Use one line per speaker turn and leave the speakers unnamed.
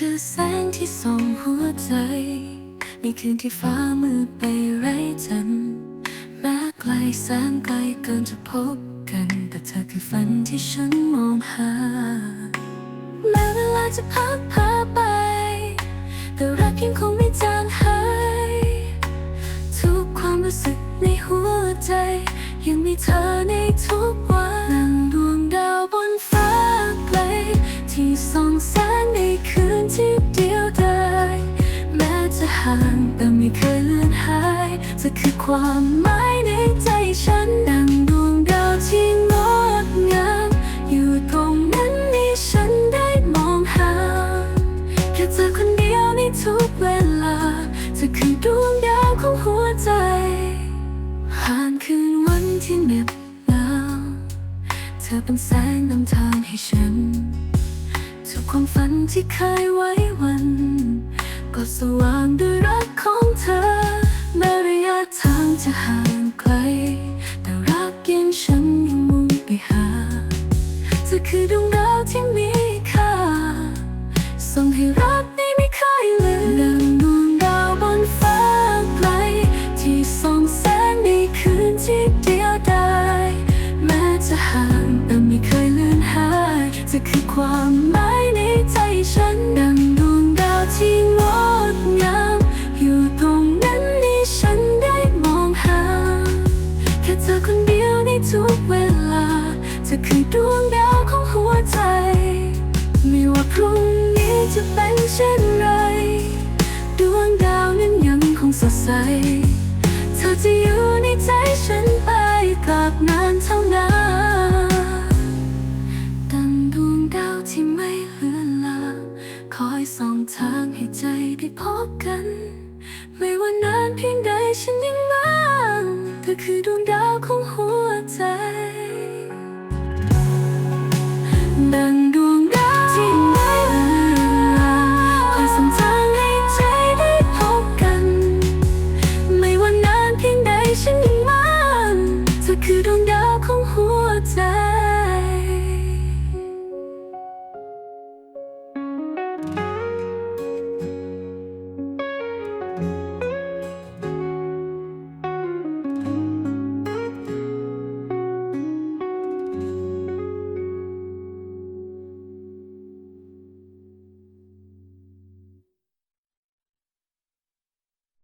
คือแสงที่ส่องหัวใจ ในคืนที่ฟ้ามืดไปไร้จันแม้ไกลแสนไกลเกินจะพบกัน แต่เธอคือฝันที่ฉันมองหา แม้เวลาจะพัดพาไป แต่รักยังคงไม่จางหาย ทุกความรู้สึกในหัวใจ ยังมีเธอในทุกวัน ห่างแต่ไม่เคยเลือนหายจะคือความหมายในใจฉันดังดวงดาวที่งดงามอยู่ตรงนั้นนี่ฉันได้มองหาแค่เธอคนเดียวในทุกเวลาเธอคือดวงดาวของหัวใจผ่านคืนวันที่เหน็บหนาวเธอเป็นแสงนำทางให้ฉันทุกความฝันที่เคยไว้วัน ก็สว่าง จะห่างไกล แต่รักยังฉันยังมุ่งไปหาเธอคือดวงดาวที่มีค่า ส่งให้รักนี้ไม่เคยลืมดังดวงดาวบนฟ้าไกล ที่ส่องแสงในคืนที่เดียวดายแม้จะห่างแต่ไม่เคยเลือนหายจะคือความ อคือดวงดาวของหัวใจ ไม่ว่าพรุ่งนี้จะเป็นเช่นไร ดวงดาวนั้นยังคงสดใส เธอจะอยู่ในใจฉันไปตราบนานเท่านานดังดวงดาวที่ไม่เลือนลา คอยส่องทางให้ใจได้พบกัน ไม่ว่านานเพียงใดฉันยังมั่นเธอคือดวงดาวของหัวใจ